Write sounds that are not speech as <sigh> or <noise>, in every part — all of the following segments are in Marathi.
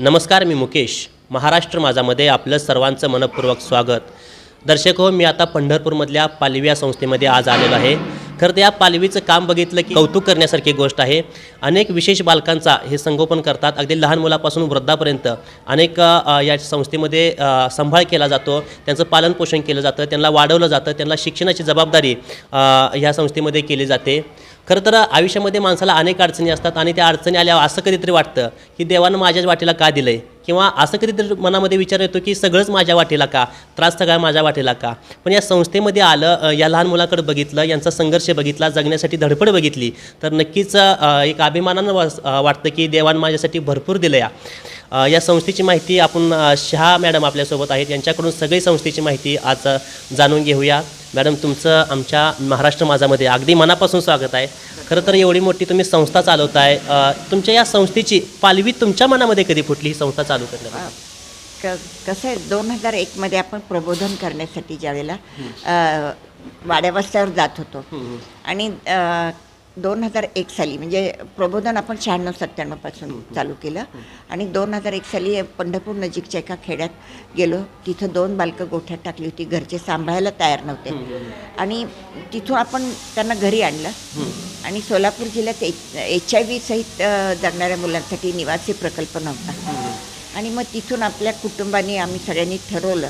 नमस्कार मी मुकेश. महाराष्ट्र माझामध्ये आपलं सर्वांचं मनपूर्वक स्वागत. दर्शक हो मी आता पंढरपूरमधल्या पालवी या संस्थेमध्ये आज आलेलो आहे. खरं तर या पालवीचं काम बघितलं की कौतुक करण्यासारखी गोष्ट आहे. अनेक विशेष बालकांचा हे संगोपन करतात. अगदी लहान मुलापासून वृद्धापर्यंत अनेक या संस्थेमध्ये सांभाळ केला जातो. त्यांचं पालनपोषण केलं जातं. त्यांना वाढवलं जातं. त्यांना शिक्षणाची जबाबदारी ह्या संस्थेमध्ये केली जाते. खरं तर आयुष्यामध्ये माणसाला अनेक अडचणी असतात आणि त्या अडचणी आल्यावर असं कधीतरी वाटतं की देवानं माझ्याच वाटेला का दिलं आहे किंवा असं कधीतरी मनामध्ये विचार येतो की सगळंच माझ्या वाटेला का? त्रास सगळा माझ्या वाटेला का? पण या संस्थेमध्ये आलं या लहान मुलाकडे बघितलं यांचा संघर्ष बघितला जगण्यासाठी धडपड बघितली तर नक्कीच एक अभिमानानं वास- वाटतं की देवानं माझ्यासाठी भरपूर दिलं या या संस्थेची माहिती आपण शहा मॅडम आपल्यासोबत आहेत. यांच्याकडून सगळी संस्थेची माहिती आज जाणून घेऊया. मॅडम तुमचं आमच्या महाराष्ट्र माझामध्ये अगदी मनापासून स्वागत आहे. खरं तर एवढी मोठी तुम्ही संस्था चालवताय. तुमच्या या संस्थेची पालवी तुमच्या मनामध्ये कधी फुटली? ही संस्था चालू करण्यात क कसं आहे दोन हजार एकमध्ये आपण प्रबोधन करण्यासाठी ज्यावेळेला अ, वाड्यावस्त्यावर जात होतो. आणि दोन हजार एक साली म्हणजे प्रबोधन आपण शहाण्णव सत्त्याण्णवपासून चालू केलं. आणि दोन हजार एक साली पंढरपूर नजीकच्या एका खेड्यात गेलो. तिथं दोन बालकं गोठ्यात टाकली होती. घरचे सांभाळायला तयार नव्हते. आणि तिथून आपण त्यांना घरी आणलं. आणि सोलापूर जिल्ह्यात एच आय व्ही सहित जगणाऱ्या मुलांसाठी निवासी प्रकल्प नव्हता. आणि मग तिथून आपल्या कुटुंबाने आम्ही सगळ्यांनी ठरवलं.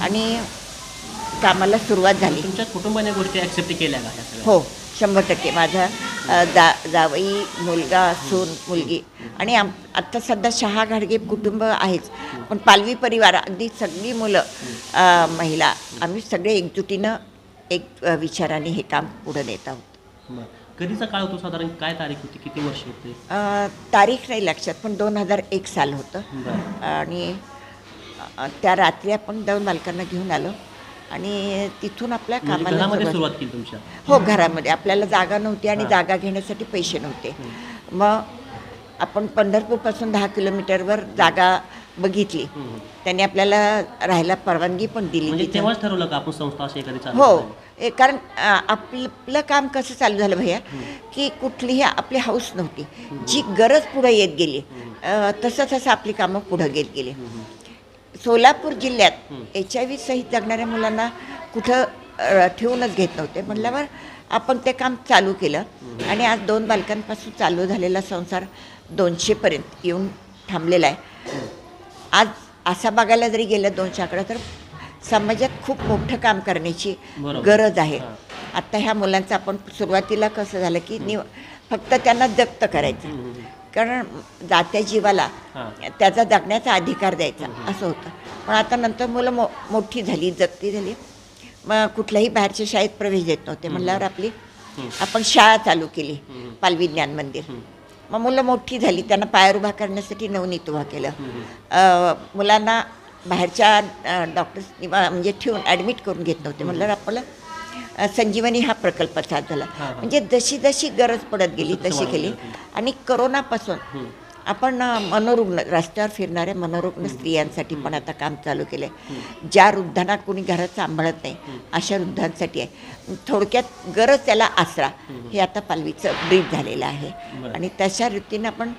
आणि कामाला सुरुवात झाली. तुमच्या कुटुंबाने गोष्टी ॲक्सेप्ट केल्या का? हो. शंभर टक्के. माझा जा जावई मुलगा सून मुलगी आणि आम आत्ता सध्या शहा घाडगे कुटुंब आहेच. पण पालवी परिवार अगदी सगळी मुलं महिला आम्ही सगळे एकजुटीनं एक विचाराने हे काम पुढं नेत आहोत. कधीचा काळ होतो साधारण? काय तारीख होती? किती वर्ष होते? तारीख नाही लक्षात पण दोन हजार एक साल होतं. आणि त्या रात्री आपण दोन बालकांना घेऊन आलो. आणि तिथून आपल्या म्हणजे कामाला सुरुवात- सुरुवात केली तुमच्या? हो घरामध्ये. आपल्याला जागा नव्हती आणि. जागा घेण्यासाठी पैसे नव्हते. मग आपण पंढरपूरपासून दहा किलोमीटरवर जागा बघितली. त्यांनी आपल्याला राहायला परवानगी पण दिली म्हणजे. तेव्हाच ठरवलं का आपण संस्था हो. कारण आपलं काम कसं चालू झालं भैया? की कुठलीही आपली हाऊस नव्हती. जी गरज पुढे येत गेली तसं तसं आपली कामं पुढे घेत गेली. सोलापूर जिल्ह्यात एच आय व्ही सहित जगणाऱ्या मुलांना कुठं ठेवूनच घेत नव्हते. म्हटल्यावर आपण ते काम चालू केलं. आणि आज दोन बालकांपासून चालू झालेला संसार दोनशेपर्यंत येऊन थांबलेला आहे. आज असा बघायला जरी गेलं दोनशे आकडा तर समाजात खूप मोठं काम करण्याची. गरज आहे. आत्ता ह्या मुलांचं आपण सुरुवातीला कसं झालं की निव फक्त त्यांना जप्त करायचं. कारण जात्या जीवाला. त्याचा जगण्याचा अधिकार द्यायचा असं होतं. पण आता नंतर मुलं मो मोठी झाली जगती झाली. मग कुठल्याही बाहेरच्या शाळेत प्रवेश देत नव्हते. म्हणल्यावर आपली आपण शाळा चालू केली पालवी ज्ञान मंदिर. मग मुलं मोठी झाली त्यांना पायावर उभा करण्यासाठी नवनीत उभा केलं. मुलांना बाहेरच्या डॉक्टर्स म्हणजे ठेवून ॲडमिट करून घेत नव्हते. म्हणल्यावर आपलं संजीवनी हा प्रकल्प चालू झाला. म्हणजे जशी जशी गरज पडत गेली तशी केली. आणि करोनापासून आपण मनोरुग्ण रस्त्यावर फिरणाऱ्या मनोरुग्ण स्त्रियांसाठी पण आता काम चालू केलं आहे ज्या वृद्धांना कोणी घरात सांभाळत नाही अशा वृद्धांसाठी आहे. थोडक्यात गरज त्याला आसरा हे आता पालवीचं ब्रीफ झालेलं आहे. आणि तशा रीतीनं आपण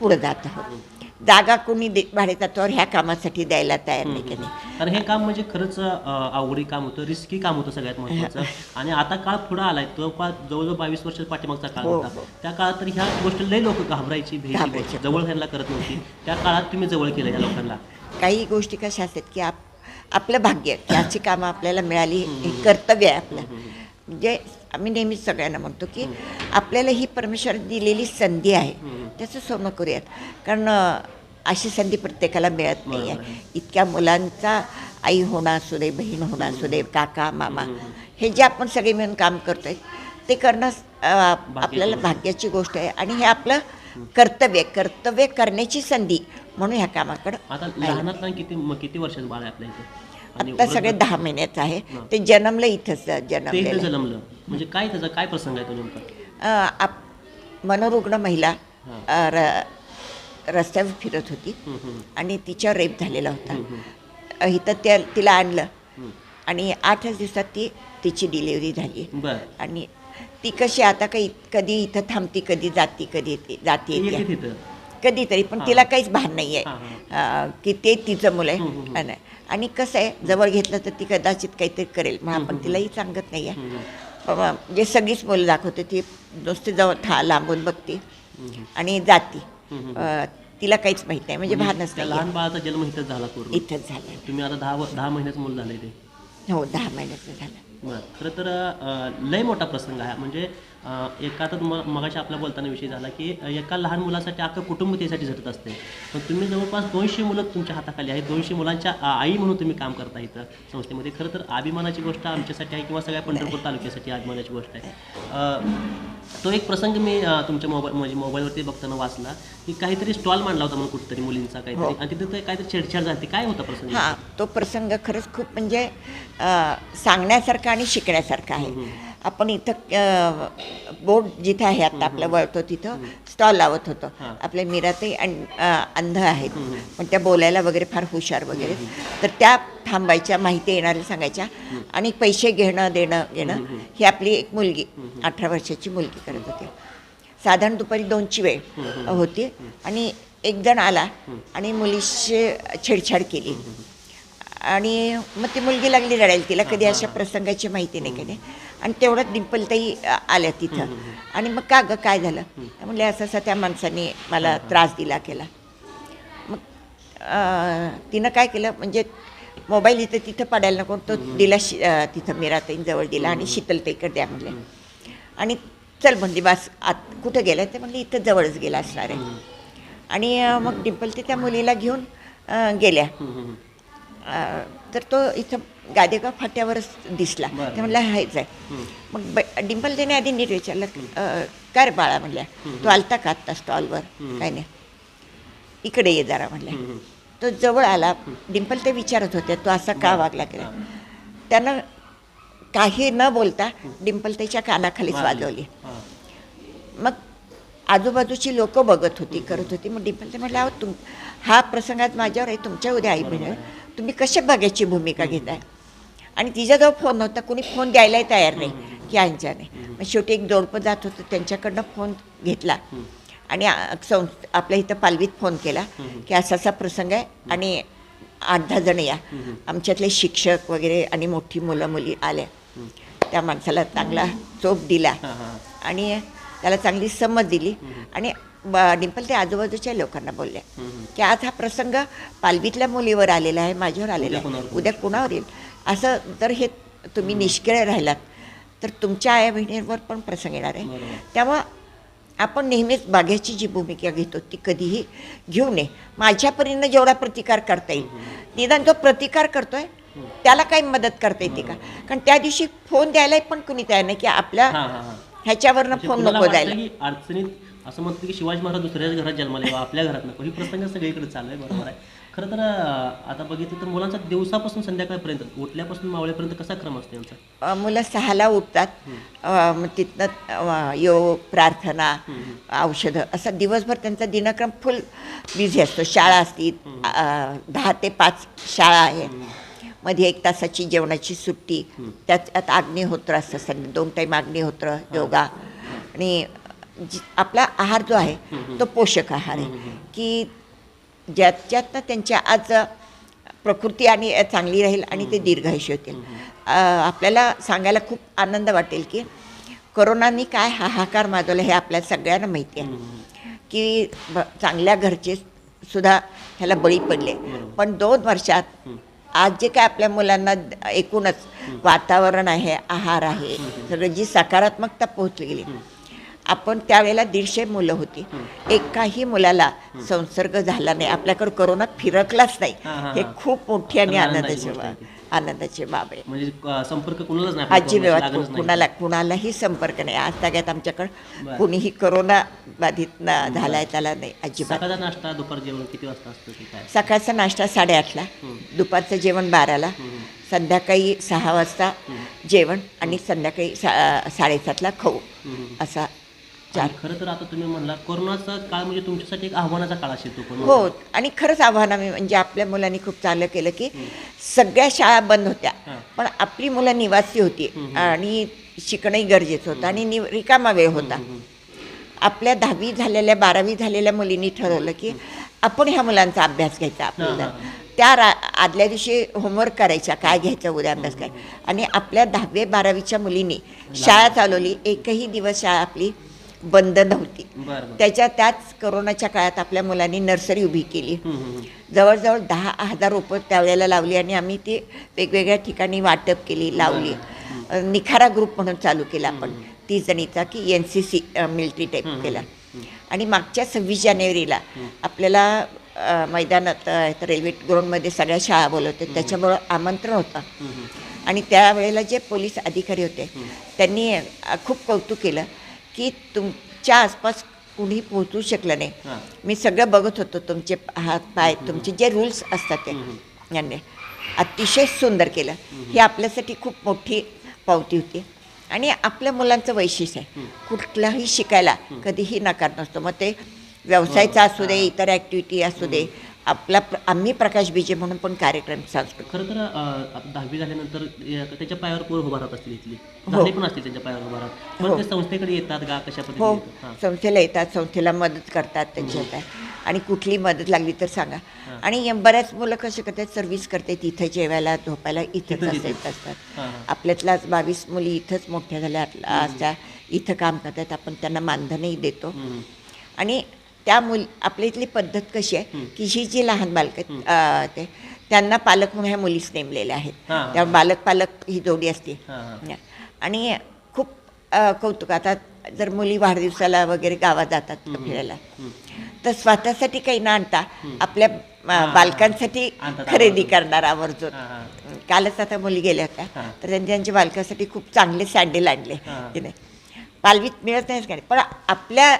पुढे जात आहोत. जागा कोणी दे भाडेतत्वावर ह्या कामासाठी द्यायला तयार नाही की नाही आणि हे काम म्हणजे खरंच अं, अवघडी काम होतं रिस्की काम होतं सगळ्यात महत्त्वाचं. <laughs> आणि आता काळ पुढे आलाय तो काळ जवळजवळ बावीस वर्ष पाठीमागचा काळ हो, होता. हो. त्या काळात तर ह्या गोष्टी लय लोक घाबरायची. गोष्ट. जवळ ह्यांना करत नव्हती. त्या काळात तुम्ही जवळ केलं ह्या लोकांना. काही गोष्टी कशा असतात की आप आपलं भाग्य की <coughs> अशी कामं आपल्याला मिळाली हे कर्तव्य आहे आपलं. म्हणजे आम्ही नेहमीच सगळ्यांना म्हणतो की आपल्याला ही परमेश्वर दिलेली संधी आहे. त्याचं सोनं करूयात. कारण अशी संधी प्रत्येकाला मिळत नाही. आहे. इतक्या मुलांचा आई होणं असू दे बहीण होणं असू दे काका मामा हे जे आपण सगळे मिळून काम करतोय ते करणं आपल्याला. भाग्याची गोष्ट आहे. आणि हे आपलं कर्तव्य. कर्तव्य करण्याची संधी म्हणून ह्या कामाकडं आता किती किती वर्षाचं बाळ आहे आपल्या इथं? आणि आता सगळे दहा महिन्याचं आहे. ते जन्मलं इथंच जन्मलं. म्हणजे काय त्याचा काय प्रसंग आहे तो नेमका? आप मनोरुग्ण महिला रस्त्यावर फिरत होती आणि तिच्यावर रेप झालेला होता. इथं त्या तिला आणलं. आणि आठच दिवसात ती तिची डिलिव्हरी झाली. आणि ती कशी आता काही कधी इथं थांबती कधी जाती कधी येते जाती येते कधीतरी पण तिला काहीच भान नाही आहे की ते तिचं मुलं आहे. आणि कसं आहे जवळ घेतलं तर ती कदाचित काहीतरी करेल. मग आपण तिलाही सांगत नाही आहे पण जे सगळीच मुलं दाखवते ती नुसती जवळ था लांबून बघते आणि जाती. तिला काहीच माहीत नाही म्हणजे भानच त्या नाही लहान बाळाचा जन्म इथंच झाला पूर्ण. इथंच झालं. तुम्ही आता दहा व- दहा महिन्याचं मूल झालंय ते. हो दहा महिन्याचं झालं. बरं खरं तर अं, लय मोठा प्रसंग आहे. म्हणजे एका तर मगाशी आपला बोलताना विषय झाला की एका लहान मुलासाठी अख्खं कुटुंब त्यासाठी झटत असते. पण तुम्ही जवळपास दोनशे मुलं तुमच्या हाताखाली आहेत. दोनशे मुलांच्या आई म्हणून तुम्ही काम करता इथं संस्थेमध्ये. खरं तर अभिमानाची गोष्ट आमच्यासाठी आहे किंवा सगळ्या पंढरपूर तालुक्यासाठी अभिमानाची गोष्ट आहे. तो एक प्रसंग मी तुमच्या मोबाईल म्हणजे मोबाईलवरती बघताना वाचला की काहीतरी स्टॉल मांडला होता म्हणून कुठतरी मुलींचा काहीतरी. आणि तिथं काहीतरी छेडछाड झाली. काय होता प्रसंग? हां तो प्रसंग खरंच खूप म्हणजे सांगण्यासारखा आणि शिकण्यासारखा आहे. आपण इथं बोर्ड जिथं आहे आता आपलं वळतो तिथं स्टॉल लावत होतो. आपल्या अं, अंध आहेत. पण त्या बोलायला वगैरे फार हुशार वगैरे. तर त्या थांबायच्या माहिती येणाऱ्या सांगायच्या. आणि पैसे घेणं देणं घेणं ही आपली एक मुलगी अठरा वर्षाची मुलगी करत होती. साधारण दुपारी दोनची वेळ होती. आणि एक जण आला आणि मुलीशी छेडछाड केली. आणि मग ती मुलगी लागली रडायला तिला. कधी अशा प्रसंगाची माहिती नाही कधी. आणि तेवढ्यात डिंपलताई आल्या तिथं. आणि मग का गं काय झालं? म्हणले असं असं त्या माणसाने मला त्रास दिला केला. मग तिनं काय केलं म्हणजे मोबाईल इथं तिथं पडायला नको तो दिला शि तिथं मीराताईंजवळ दिला आणि शीतलताईकडे द्या म्हणले. आणि चल म्हणली बस आत कुठं गेलं? ते म्हणले इथं जवळच गेला असणार आहे. आणि मग डिंपल ते त्या मुलीला घेऊन गेल्या. तर तो इथं गादेगाव फाट्यावरच दिसला. ते म्हणलं हायच आहे मग डिंपल त्याने आधी नीट विचारलं अ, काय रे बाळा म्हणल्या. तू आलता का आत्ता स्टॉलवर? काय नाही. इकडे ये जरा म्हणल्या. तो जवळ आला. डिंपल ते विचारत होते तो असा का वागला केला त्यानं काही न बोलता डिंपल त्याच्या कानाखालीच वाजवली. मग आजूबाजूची लोक बघत होती करत होती. मग डिंपल ते म्हटलं अहो तुम हा प्रसंग आज माझ्यावर आहे तुमच्या उद्या आई बहिणी तुम्ही कशा बघायची भूमिका घेताय? आणि तिच्याजवळ फोन नव्हता. कुणी फोन द्यायलाही तयार नाही की यांच्याने मग शेवटी एक जोडपं जात होतं. त्यांच्याकडनं फोन घेतला. आणि संस आपल्या इथं पालवीत फोन केला की असा असा प्रसंग आहे आणि आठ दहा जण या. आमच्यातले शिक्षक वगैरे आणि मोठी मुलं मुली आल्या. त्या माणसाला चांगला चोप दिला. आणि त्याला चांगली समज दिली. आणि डिंपल ते आजूबाजूच्या लोकांना बोलल्या की आज हा प्रसंग पालवीतल्या मुलीवर आलेला आहे माझ्यावर आलेला आहे? उद्या कुणावर येईल? असं जर हे तुम्ही निष्क्रिय राहिलात तर तुमच्या आया बहिणींवर पण प्रसंग येणार आहे. त्यामुळं आपण नेहमीच बाघ्याची जी भूमिका घेतो ती कधीही घेऊ नये. माझ्या परीनं जेवढा प्रतिकार करता येईल निदान जो प्रतिकार करतोय त्याला काही मदत करता येते का? कारण त्या दिवशी फोन द्यायला पण कुणी तयार नाही की आपल्या. ह्याच्यावरनं म्हणजे फोन नको द्यायला. अडचणीत असं म्हणतं की शिवाजी महाराज दुसऱ्याच घरात जन्माला आपल्या घरात नको. ही प्रसंग सगळीकडे चालू आहे बरोबर आहे. खरं तर आता बघितलं तर मुलांचा दिवसापासून संध्याकाळपर्यंत उठल्यापासून मावळेपर्यंत कसा क्रम असतो यांचा? अ, मुलं सहाला उठतात अ, मग तिथनं अ, योग प्रार्थना औषधं असा दिवसभर त्यांचा दिनक्रम फुल बिझी असतो. शाळा असती अ, दहा ते पाच शाळा आहे. मध्ये एक तासाची जेवणाची सुट्टी त्यात अग्निहोत्र असतं संध्या दोन टाईम अग्निहोत्र योगा. आणि जी- आपला आहार जो आहे तो पोषक आहार आहे. की ज्याच्यातनं त्यांच्या आज प्रकृती आणि चांगली राहील आणि ते दीर्घायुष्य होतील. आपल्याला सांगायला खूप आनंद वाटेल की कोरोनानी काय हाहाकार माजवला हे आपल्या सगळ्यांना माहिती आहे. की चांगल्या घरचे सुद्धा ह्याला बळी पडले. पण दोन वर्षात आज जे काय आपल्या मुलांना एकूणच वातावरण आहे आहार आहे सगळं जी सकारात्मकता पोहोचली गेली आपण त्यावेळेला दीडशे मुलं होती. एकाही मुलाला संसर्ग झाला नाही. आपल्याकडे कोरोना फिरकलाच नाही. हा. खूप मोठी आणि आनंदाची आनंदाची बाब आहे. म्हणजे संपर्क कुणालाच नाही आपल्या आजी नाही. कुणाला कुणालाही संपर्क नाही. आज ताग्यात आमच्याकडं. कुणीही कोरोना बाधित झालाय त्याला नाही. अजिबात. सकाळचा नाश्ता दुपार जेवण किती वाजता असतं सकाळचा नाश्ता साडेआठला. दुपारचं जेवण बाराला. संध्याकाळी सहा वाजता जेवण आणि संध्याकाळी सा साडेसातला खाऊ. असा चार खरं तर आता तुम्ही म्हणला कोरोनाचा काळ म्हणजे तुमच्यासाठी एक आव्हानाचा काळ असेल तो पण हो आणि खरंच आव्हान आम्ही म्हणजे आपल्या मुलांनी खूप चांगलं केलं की सगळ्या शाळा बंद होत्या. पण आपली मुलं निवासी होती आणि शिकणंही गरजेचं होतं आणि नि रिकामा वेळ होता. आपल्या दहावी झालेल्या बारावी झालेल्या मुलींनी ठरवलं की आपण ह्या मुलांचा अभ्यास घ्यायचा आपल्याला. त्या रा आदल्या दिवशी होमवर्क करायच्या काय घ्यायचं उद्या अभ्यास काय. आणि आपल्या दहावी बारावीच्या मुलींनी शाळा चालवली एकही दिवस शाळा आपली बंद नव्हती. त्याच्या त्याच करोनाच्या काळात आपल्या मुलांनी नर्सरी उभी केली. जवळजवळ दहा हजार रोपं त्यावेळेला लावली आणि आम्ही ती वेगवेगळ्या ठिकाणी वाटप केली लावली. निखारा ग्रुप म्हणून चालू केला आपण. तीस जणीचा की N C C military type केला. आणि मागच्या सव्वीस जानेवारीला आपल्याला मैदानात रेल्वे ग्राउंडमध्ये सगळ्या शाळा बोलवते त्याच्यामुळं आमंत्रण होतं. आणि त्यावेळेला जे पोलीस अधिकारी होते त्यांनी खूप कौतुक केलं. की तुमच्या आसपास कुणी पोहोचू शकलं नाही. मी सगळं बघत होतो तुमचे हात पाय तुमचे जे रूल्स असतात ते. यांनी अतिशय सुंदर केलं. ही आपल्यासाठी खूप मोठी पावती होती. आणि आपल्या मुलांचं वैशिष्ट्य आहे. कुठलाही शिकायला कधीही नकार नसतो. मग ते व्यवसायाचा असू दे इतर ॲक्टिव्हिटी असू दे आपला प्र- आम्ही प्रकाश बीजे म्हणून पण कार्यक्रम सांस्कृतिक खरं तर अं, दहावी झाल्यानंतर त्याच्या पायावर पोर उभा राहत असतील इथली. झाले पण असतील त्यांच्या पायावर उभा राहत. पण ते संस्थेकडे येतात का? कशा पद्धतीने हो. येतात? हां. संस्थेला येतात. संस्थेला मदत करतात त्यांच्या काय. आणि कुठली मदत लागली तर सांगा. आणि बऱ्याच मुलं कसे करतात? सर्व्हिस करते. तिथं जेवायला झोपायला इथंच तिथं- असायचं तिथं. असतात. हां, हां. आपल्यातलाच बावीस मुली इथंच मोठ्या झाल्या. आज त्या इथं काम करतात. आपण त्यांना मानधनही देतो. हम्म. आणि त्या मुल आपल्या इथली पद्धत कशी आहे की ही जी लहान बालक ते त्यांना पालक म्हणून ह्या मुलीच नेमलेल्या आहेत. त्या बालक पालक ही जोडी असते. आणि खूप कौतुक आता जर मुली वाढदिवसाला वगैरे गावात जातात फिरायला तर स्वतःसाठी काही न आणता आपल्या बालकांसाठी खरेदी. करणार आवर्जून. कालच आता मुली गेल्या होत्या. तर त्यांनी त्यांच्या बालकासाठी खूप चांगले सँडेल आणले. की नाही. पालवीत मिळत नाहीच नाही. पण आपल्या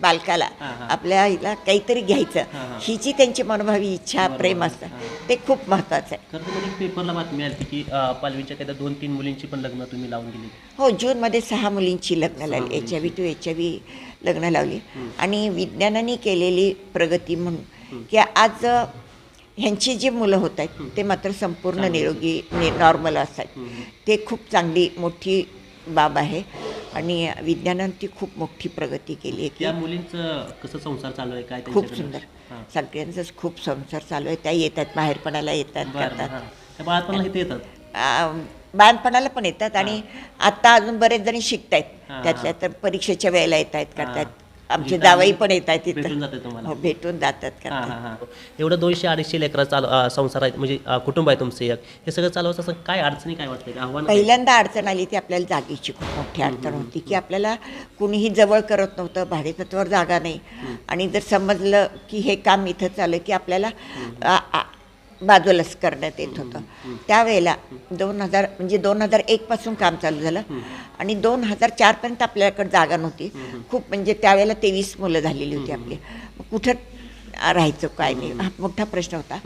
बालकाला. आपल्या आईला काहीतरी घ्यायचं हां, जी त्यांची मनोभावी इच्छा. प्रेम असतं. ते खूप महत्त्वाचं आहे. पेपरला बातमी आली की पालवीच्या काही दोन तीन मुलींची पण लग्न तुम्ही लावून गेली हो जूनमध्ये सहा मुलींची लग्न लावली. H. I V to H I V लग्न लावली. आणि विज्ञानाने केलेली प्रगती म्हणून. की आज ह्यांची जी मुलं होत आहेत ते मात्र संपूर्ण निरोगी नॉर्मल असतात. ते खूप चांगली मोठी बाब आहे. आणि विज्ञानाने ती खूप मोठी प्रगती केली आहे की त्या मुलींचं कसं संसार चालू आहे? काय खूप? सुंदर. सगळ्यांचाच खूप संसार चालू आहे. त्या येतात बाहेरपणाला येतात करतात. बाळापणाला इथे येतात? पण येतात आणि आता अजून बरेच जणी शिकतायत. त्यातल्या तर परीक्षेच्या वेळेला येत आहेत करतात. आमचे जावई त्यामुळे पण येत आहेत भेटून तिथं जाते तुम्हाला. हो भेटून जातात हां हां हां. एवढं दोनशे अडीचशे लेकरा चालू अं, संसार आहे म्हणजे अं, कुटुंब आहे तुमचं एक. हे सगळं चालवायचं असं काय अडचणी काय वाटतं आव्हान? पहिल्यांदा अडचण आली ती आपल्याला जागेची खूप मोठी अडचण होती की आपल्याला कुणीही जवळ करत नव्हतं भाडेतत्वावर जागा नाही. आणि जर समजलं की हे काम इथं चालू आहे की आपल्याला आ- आ- बाजूलाच करण्यात येत होतं. त्यावेळेला दोन हजार म्हणजे दोन हजार एकपासून काम चालू झालं. आणि दोन हजार चारपर्यंत आपल्याकडे जागा नव्हती. खूप म्हणजे त्यावेळेला तेवीस मुलं झालेली होती आपली. कुठं राहायचं काय नाही. हा मोठा प्रश्न होता.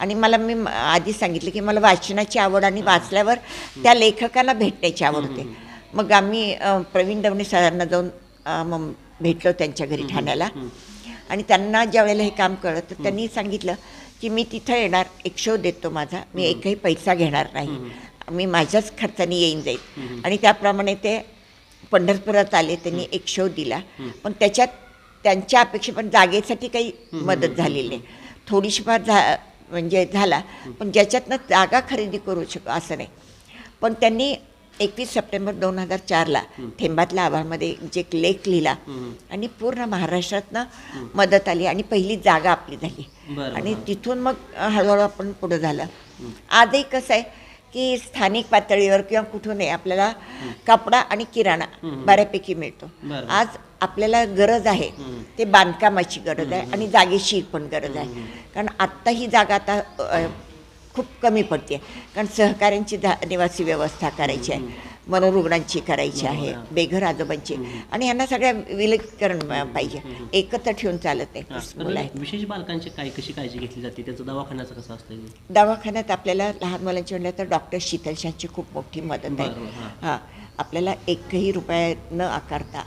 आणि मला मी आधी सांगितलं की मला वाचनाची आवड आणि वाचल्यावर त्या लेखकांना भेटण्याची आवड होते. मग आम्ही प्रवीण दवणे सरांना जाऊन भेटलो त्यांच्या घरी ठाण्याला. आणि त्यांना ज्या वेळेला हे काम कळलं तर त्यांनी सांगितलं की मी तिथं येणार एक शो देतो माझा मी एकही पैसा घेणार नाही. मी माझ्याच खर्चाने येईन जाईल. आणि त्याप्रमाणे ते पंढरपुरात आले त्यांनी एक शो दिला. पण त्याच्यात त्यांच्या अपेक्षेपण जागेसाठी काही मदत झालेली नाही. थोडीशी फार झा म्हणजे झाला. पण ज्याच्यातनं जागा खरेदी करू शक असं नाही. पण त्यांनी एकवीस सप्टेंबर दोन हजार चारला थेंबातल्या आभाळमध्ये जे एक लेख लिहिला आणि पूर्ण महाराष्ट्रातनं मदत आली आणि पहिली जागा आपली झाली. आणि. तिथून मग हळूहळू आपण पुढं झालं. आजही कसं आहे की स्थानिक पातळीवर किंवा कुठूनही आपल्याला कपडा आणि किराणा बऱ्यापैकी मिळतो. आज आपल्याला गरज आहे ते बांधकामाची गरज आहे आणि जागेची पण गरज आहे. कारण आत्ता ही जागा आता खूप कमी पडते. कारण सहकार्यांची जा निवासी व्यवस्था करायची आहे. मनोरुग्णांची करायची आहे. बेघर आजोबांची. आणि यांना सगळ्या विलगीकरण पाहिजे. एकत्र ठेवून चालत हां. नाही मुलं आहेत. विशेष बालकांची काय कशी काळजी घेतली जाते? त्याचं दवाखान्याचं कसं असतं? दवाखान्यात आपल्याला लहान मुलांची म्हणलं तर डॉक्टर शीतलशांची खूप मोठी मदत आहे. हां. आपल्याला एकही रुपया न आकारता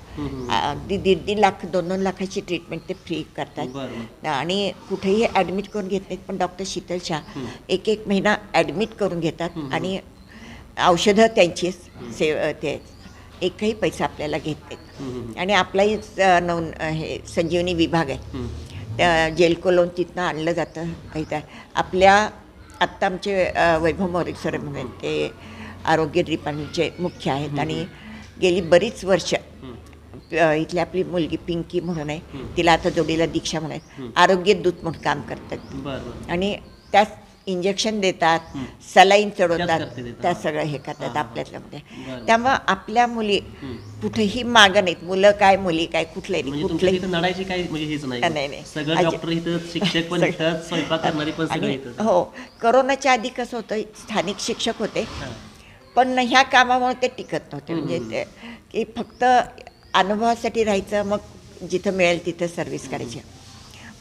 अगदी दीड दीड लाख दोन दोन लाखाची ट्रीटमेंट ते फ्री करतात. आणि कुठेही ॲडमिट करून घेत नाहीत पण डॉक्टर शीतल शाह एक एक महिना ॲडमिट करून घेतात आणि औषधं त्यांची सेव ते एकही पैसा आपल्याला घेत नाहीत. आणि आपलाही नव हे संजीवनी विभाग आहे. त्या जेल कोलोन तिथनं आणलं जातं. इथं आपल्या आत्ता आमचे वैभव मोरे सर म्हणून ते आरोग्य डिपार्टमेंटचे मुख्य आहेत आणि गेली बरीच वर्ष इथली आपली मुलगी पिंकी म्हणून आहे तिला आता जोडीला दीक्षा म्हणून आहे आरोग्य दूत म्हणून काम करतात. आणि त्या इंजेक्शन देतात सलाईन चढवतात. त्या सगळं हे करतात. आपल्यातल्यामध्ये. बरं. त्यामुळं आपल्या मुली कुठेही मागं नाहीत. मुलं काय मुली काय कुठले म्हणजे कुठलेही म्हणजे नाही, हो करोनाच्या आधी कसं होतं स्थानिक शिक्षक होते. पण ह्या कामामुळे ते टिकत नव्हते. म्हणजे ते की फक्त अनुभवासाठी राहायचं मग जिथं मिळेल तिथं सर्व्हिस करायची.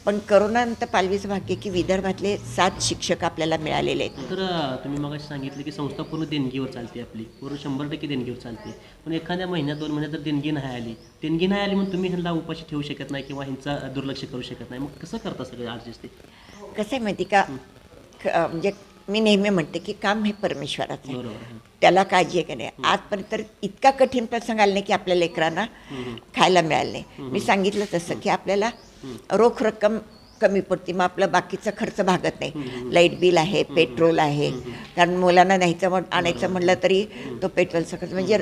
पण करोनानंतर पालवीचं भाग्य की विदर्भातले सात शिक्षक आपल्याला मिळालेले आहेत. तर तुम्ही मग सांगितलं की संस्था पूर्ण देणगीवर चालते आपली. पूर्ण शंभर टक्के देणगीवर चालते. पण एखाद्या महिन्यात दोन महिन्यात जर देणगी नाही आली देणगी नाही आली म्हणून तुम्ही ह्यांना उपाशी ठेवू शकत नाही किंवा ह्यांचा दुर्लक्ष करू शकत नाही. मग कसं करता सगळे ते? कसं आहे माहिती का? म्हणजे मी नेहमी म्हणते की काम हे परमेश्वराचं आहे हां. त्याला काळजी आहे का नाही आजपर्यंत इतका कठीण प्रसंग आला नाही की आपल्या लेकरांना खायला मिळालं नाही मी सांगितलं तसं की आपल्याला रोख रक्कम कमी पडते मग आपलं बाकीचा खर्च भागत नाही लाइट बिल आहे पेट्रोल आहे कारण मुलांना न्यायचं म्हण आणायचं म्हटलं तरी तो पेट्रोलचा खर्च म्हणजे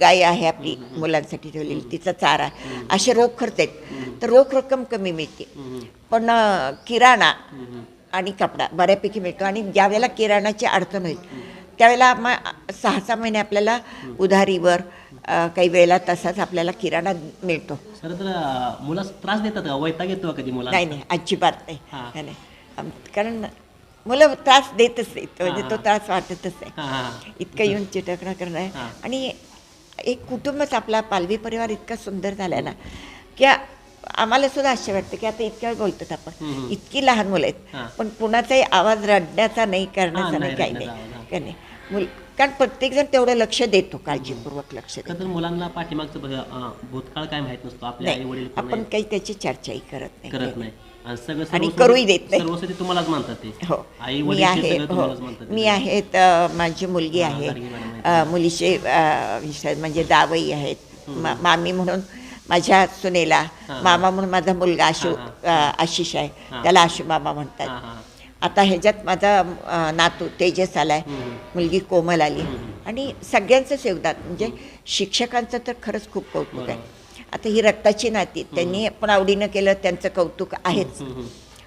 गाय आहे आपली मुलांसाठी ठेवलेली तिचा चारा. असे रोख खर्च आहेत तर रोख रक्कम कमी मिळते पण किराणा आणि कपडा बऱ्यापैकी मिळतो आणि ज्यावेळेला किराणाची अडचण होईल त्यावेळेला मग सहा सहा महिने आपल्याला उधारीवर काही वेळेला तसाच आपल्याला किराणा मिळतो. सर तर त्रास देतात का? वैताग येतो कधी मुला नाही नाही अजिबात नाही. हां. नाही, आम- कारण मुलं त्रास देतच नाहीत. म्हणजे तो. त्रास वाटतच नाही. इतकं येऊन चिटकणं करणं आहे. आणि एक कुटुंबच आपला पालवी परिवार इतका सुंदर झाला ना की आम्हाला सुद्धा आश्चर्य वाटतं की आता इतक्या वेळ बोलतात आपण. इतकी लहान मुलं. आहेत. पण कुणाचाही आवाज रडण्याचा नाही करण्याचा नाही काही नाही. काही नाही. मुल कारण प्रत्येकजण तेवढं लक्ष देतो काळजीपूर्वक लक्ष देतो. मुलांना पाठीमागचं भूतकाळ काय माहीत नसतो. आपले आई नाही. वडील आपण काही त्याची चर्चाही करत नाही. करत नाही. आणि करूही देत नाही. तुम्हालाच मानतात ते. हो. मी आहे हो. मी आहे तर माझी मुलगी आहे. आहेत. मुलीचे म्हणजे दावई आहेत. मामी म्हणून माझ्या सुनेला. मामा म्हणून माझा मुलगा आशु हां, अ, आशिष आहे. त्याला आशु मामा म्हणतात. आता ह्याच्यात माझा नातू तेजस आलाय. मुलगी कोमल आली. आणि सगळ्यांचंच योगदान म्हणजे शिक्षकांचं तर खरंच खूप कौतुक आहे. आता ही रक्ताची नाती त्यांनी पण आवडीनं केलं त्यांचं कौतुक आहेच.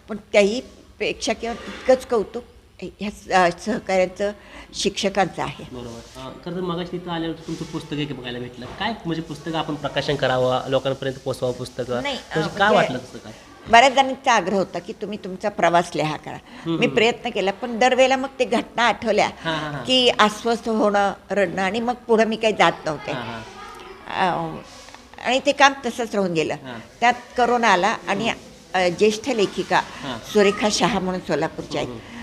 पण त्याही पेक्षा किंवा तितकंच कौतुक ह्या स- सहकार्यांचं शिक्षकांचं आहे. बरोबर. अं, खरं तर मगाशी तिथं आल्यावर तुमचं पुस्तक एक बघायला भेटलं. काय म्हणजे पुस्तक आपण प्रकाशन करावं लोकांपर्यंत पोचवावं पुस्तक? नाही, अं, म्हणजे काय म्हणजे- वाटलं तसं काय? बऱ्याच जणांचा आग्रह होता की तुम्ही तुमचा प्रवास लिहा करा. मी प्रयत्न केला पण दरवेळेला मग ते घटना आठवल्या हां, हां, हां. की अस्वस्थ होणं रडणं आणि मग पुढं मी काही जात नव्हते. हां, हां. अं, आणि ते काम तसंच राहून गेलं. हां. त्यात करोना आला आणि अ, ज्येष्ठ लेखिका हां. सुरेखा शहा म्हणून सोलापूरच्या आहेत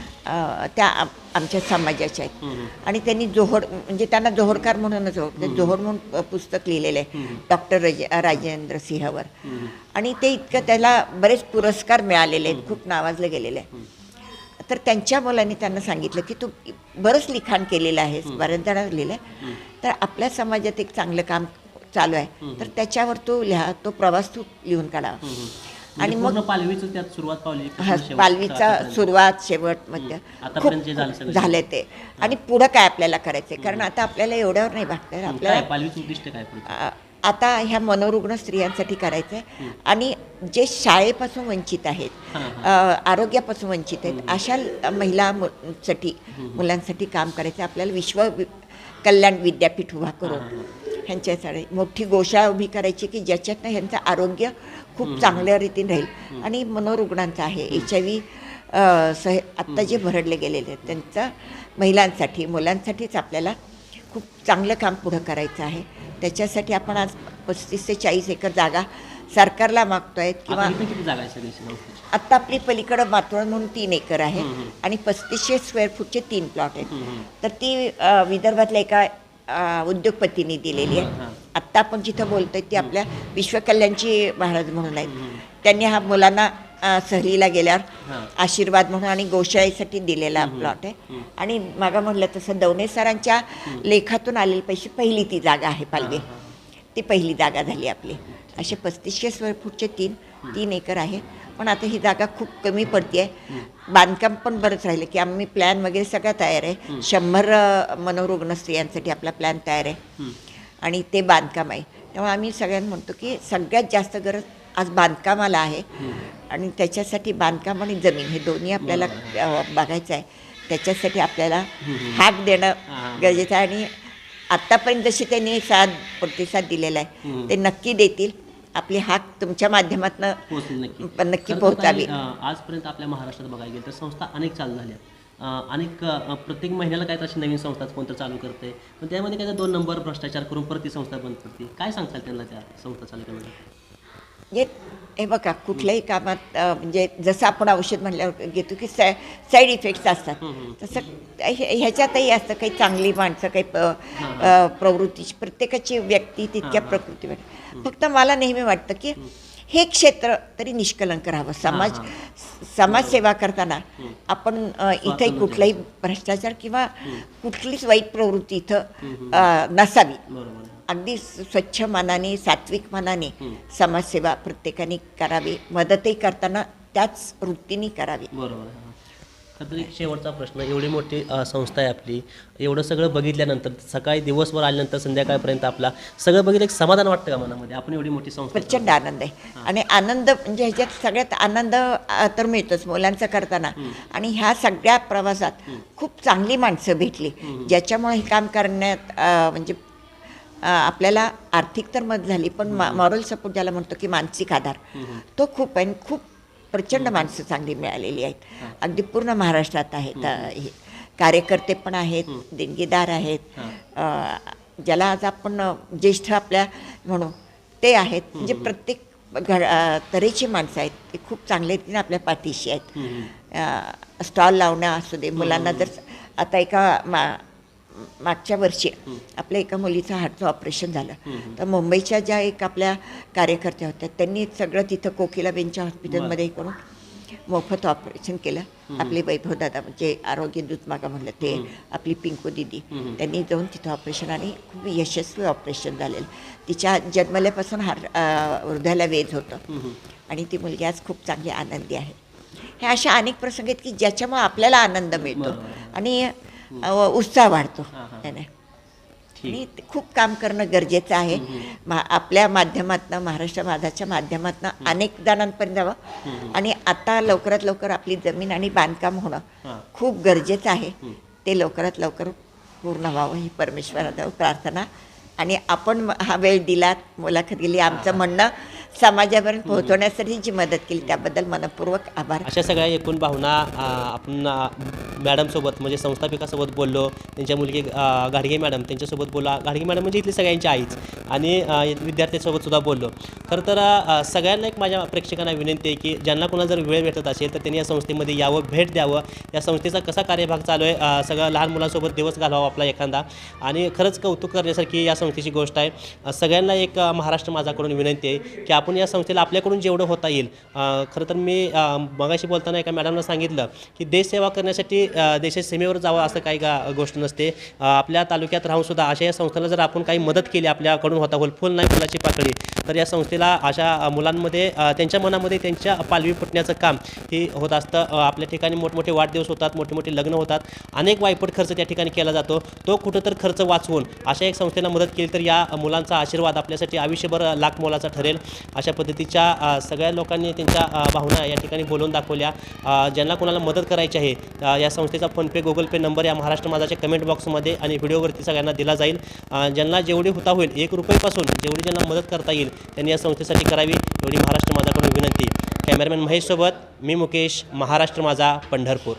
त्या आम- आमच्या समाजाच्या आहेत. आणि त्यांनी जोहड म्हणजे त्यांना जोहडकार म्हणूनच जोहड म्हणून पुस्तक लिहिलेलं आहे. डॉक्टर रज राजेंद्र सिंहवर. आणि ते इतकं त्याला बरेच पुरस्कार मिळालेले आहेत. खूप नावाजलं गेलेलं आहे तर त्यांच्या मुलांनी त्यांना सांगितलं की तू बरंच लिखाण केलेलं आहेस बऱ्याच जणांना लिहिलं आहे. तर आपल्या समाजात एक चांगलं काम चालू आहे. तर त्याच्यावर तू लिहा तो प्रवास तू लिहून काढावा. आणि म्हणजे मग पूर्ण पालवीचं त्यात सुरुवात पावली हा, पालवीचा सुरुवात शेवट मध्य. आतापर्यंत जे झालं ते. आणि पुढं काय आपल्याला करायचंय? कारण आता आपल्याला एवढ्यावर नाही भागतंय काय? आपल्याला आता ह्या मनोरुग्ण स्त्रियांसाठी करायचं आहे आणि जे शाळेपासून वंचित आहेत आरोग्यापासून वंचित आहेत अशा ल- महिला मु- साठी मुलांसाठी काम करायचं. आपल्याला विश्व कल्याण विद्यापीठ उभा करून. ह्यांच्यासाठी. मोठी गोशाळा उभी करायची की ज्याच्यातनं ह्यांचं आरोग्य खूप चांगल्या रीतीने राहील. आणि मनोरुग्णांचं आहे. एच आय व्ही सह आत्ता जे भरडले गेलेले आहेत त्यांचं महिलांसाठी मुलांसाठीच आपल्याला खूप चांगलं काम पुढं करायचं आहे. त्याच्यासाठी आपण आज पस्तीस ते चाळीस एकर जागा सरकारला मागतोय किंवा आता इथं किती जागा आहे सगळी संस्थेची? आत्ता आपली पलीकडं मातोळ म्हणून तीन एकर आहे. आणि पस्तीसशे स्क्वेअर फूटचे तीन प्लॉट आहेत. तर ती विदर्भातल्या एका उद्योगपतींनी दिलेली आहे. आत्ता आपण जिथं बोलतोय ती आपल्या विश्वकल्याणची महाराज म्हणून आहेत. त्यांनी हा मुलांना सहलीला गेल्यावर. आशीर्वाद म्हणून आणि गोशाळेसाठी दिलेला प्लॉट आहे. आणि मागा म्हटलं तसं दवणे सरांच्या लेखातून आलेले पैसे पहिली ती जागा आहे पालवी. ती पहिली जागा झाली आपली. असे पस्तीसशे स्क्वेअर फूटचे तीन तीन एकर आहे. पण आता ही जागा खूप कमी पडते आहे बांधकाम पण बरंच राहिलं की आम्ही प्लॅन वगैरे सगळं तयार आहे. शंभर मनोरुग्ण स्त्रियांसाठी आपला प्लॅन तयार आहे. आणि ते बांधकाम आहे. तेव्हा आम्ही सगळ्यांना म्हणतो की सगळ्यात जास्त गरज आज बांधकामाला आहे. आणि त्याच्यासाठी बांधकाम आणि जमीन हे दोन्ही आपल्याला बघायचं आहे. त्याच्यासाठी आपल्याला हाक देणं गरजेचं आहे. आणि आत्तापर्यंत जशी त्यांनी साथ प्रतिसाद दिलेला आहे ते नक्की देतील. आपली हाक तुमच्या माध्यमातून पोहोचली नक्की. पण नक्की पोहोचावी. आजपर्यंत आपल्या महाराष्ट्रात बघायला गेलं तर संस्था अनेक चालू झाल्या अनेक प्रत्येक महिन्याला काय अशी नवीन संस्था कोणतं चालू करते. पण त्यामध्ये काय दोन नंबर भ्रष्टाचार करून परत ती संस्था बंद पडते काय सांगताल त्यांना त्या संस्था चालू करण्यासाठी म्हणजे हे बघा कुठल्याही कामात म्हणजे जसं आपण औषध म्हणल्यावर घेतो की साय साईड इफेक्ट्स असतात तसं हे- ह्याच्यातही असतं काही चांगली माणसं काही प- अ, प्रवृत्तीची प्रत्येकाची व्यक्ती तितक्या प्रकृतीवर फक्त मला नेहमी वाटतं की हे क्षेत्र तरी निष्कलंक राहावं समाज समाजसेवा करताना आपण अ, इथंही कुठलाही भ्रष्टाचार किंवा कुठलीच वाईट प्रवृत्ती इथं अ, नसावी बरोबर आहे. अगदी स्वच्छ मनाने सात्विक मनाने समाजसेवा प्रत्येकाने करावी मदतही करताना त्याच वृत्तीने करावी. बरोबर. खरं एक शेवटचा प्रश्न. एवढी मोठी संस्था आहे आपली. एवढं सगळं बघितल्यानंतर सकाळी दिवसभर आल्यानंतर संध्याकाळपर्यंत आपला सगळं बघितलं एक समाधान वाटतं का मनामध्ये? आपण एवढी मोठी संस्था प्रचंड आनंद आहे. आणि आनंद म्हणजे ह्याच्यात सगळ्यात आनंद तर मिळतोच मुलांचा करताना. आणि ह्या सगळ्या प्रवासात खूप चांगली माणसं भेटली ज्याच्यामुळे हे काम करण्यात म्हणजे आपल्याला आर्थिक तर मदत झाली पण मॉरल सपोर्ट ज्याला म्हणतो की मानसिक आधार तो खूप आहे आणि खूप प्रचंड माणसं चांगली मिळालेली आहेत. अगदी पूर्ण महाराष्ट्रात आहेत. हे कार्यकर्ते पण आहेत देणगीदार आहेत. ज्याला आज आपण ज्येष्ठ आपल्या म्हणू ते आहेत. म्हणजे प्रत्येक तऱ्हेची माणसं आहेत. ते खूप चांगल्या रीतीने आपल्या पाठीशी आहेत. स्टॉल लावणं असू दे मुलांना जर आता एका मा मागच्या वर्षी आपल्या एका मुलीचं हार्टचं ऑपरेशन झालं. तर मुंबईच्या ज्या एक आपल्या कार्यकर्त्या होत्या त्यांनी सगळं तिथं कोकिलाबेनच्या हॉस्पिटलमध्ये करून मोफत ऑपरेशन केलं. आपले वैभव दादा म्हणजे आरोग्य दूत मागा म्हणलं ते आपली पिंकू दिदी त्यांनी जाऊन तिथं ऑपरेशन आणि खूप यशस्वी ऑपरेशन झालेलं. तिच्या जन्मल्यापासून हार हृदयाला वेध होतं. आणि ती मुलगी आज खूप चांगली आनंदी आहे. हे अशा अनेक प्रसंग आहेत की ज्याच्यामुळे आपल्याला आनंद मिळतो. आणि उत्साह वाढतो. त्याने आणि खूप काम करणं गरजेचं आहे. मा आपल्या माध्यमातनं महाराष्ट्र माझाच्या माध्यमातनं अनेक जणांपर्यंत जावं. आणि आता लवकरात लवकर आपली जमीन आणि बांधकाम होणं खूप गरजेचं आहे. ते लवकरात लवकर पूर्ण व्हावं ही परमेश्वराजवळ प्रार्थना. आणि आपण हा वेळ दिलात मुलाखत गेली आमचं म्हणणं समाजापर्यंत पोहोचवण्यासाठी जी मदत केली त्याबद्दल मनपूर्वक आभार. अशा सगळ्या एकूण भावना आपण मॅडमसोबत म्हणजे संस्थापिकासोबत बोललो त्यांच्या मुलगी आ, गाडगे मॅडम त्यांच्यासोबत बोला गाडगे मॅडम म्हणजे इथली सगळ्यांची आईच आणि विद्यार्थ्यांसोबत सुद्धा बोललो. खरं तर सगळ्यांना एक माझ्या प्रेक्षकांना विनंती आहे की ज्यांना कोणाला जर वेळ भेटत असेल तर त्यांनी या संस्थेमध्ये यावं भेट द्यावं. या संस्थेचा कसा कार्यभाग चालू आहे आ, सगळं लहान मुलांसोबत दिवस घालवावा आपला एखादा. आणि खरंच कौतुक करण्यासारखी या संस्थेची गोष्ट आहे. सगळ्यांना एक महाराष्ट्र माझाकडून विनंती आहे की आपण आपण या संस्थेला आपल्याकडून जेवढं होता येईल. खरं तर मी मगाशी बोलताना एका मॅडमला सांगितलं की देशसेवा करण्यासाठी देशाच्या सीमेवर जावं असं काही का गोष्ट नसते. आपल्या तालुक्यात राहूनसुद्धा अशा या संस्थेला जर आपण काही मदत केली आपल्याकडून होता होईल फुल नाही फुलाची पाकळी. तर या संस्थेला अशा मुलांमध्ये त्यांच्या मनामध्ये त्यांच्या पालवी फुटण्याचं काम हे होत असतं. आपल्या ठिकाणी मोठमोठे वाढदिवस होतात मोठे मोठे लग्न होतात. अनेक वायपट खर्च त्या ठिकाणी केला जातो. तो कुठं तर खर्च वाचवून अशा एक संस्थेला मदत केली तर या मुलांचा आशीर्वाद आपल्यासाठी आयुष्यभर लाख मोलाचा ठरेल. अशा पद्धतीच्या सगळ्या लोकांनी त्यांच्या भावना या ठिकाणी बोलून दाखवल्या. ज्यांना कोणाला मदत करायची आहे या संस्थेचा फोनपे गुगल पे नंबर या महाराष्ट्र माझाच्या कमेंट बॉक्समध्ये आणि व्हिडिओवरती सगळ्यांना दिला जाईल. ज्यांना जेवढी होता होईल एक रुपयेपासून जेवढी ज्यांना मदत करता येईल त्यांनी या संस्थेसाठी करावी एवढी महाराष्ट्र माझाकडून विनंती. कॅमेरामॅन महेशसोबत मी मुकेश महाराष्ट्र माझा पंढरपूर.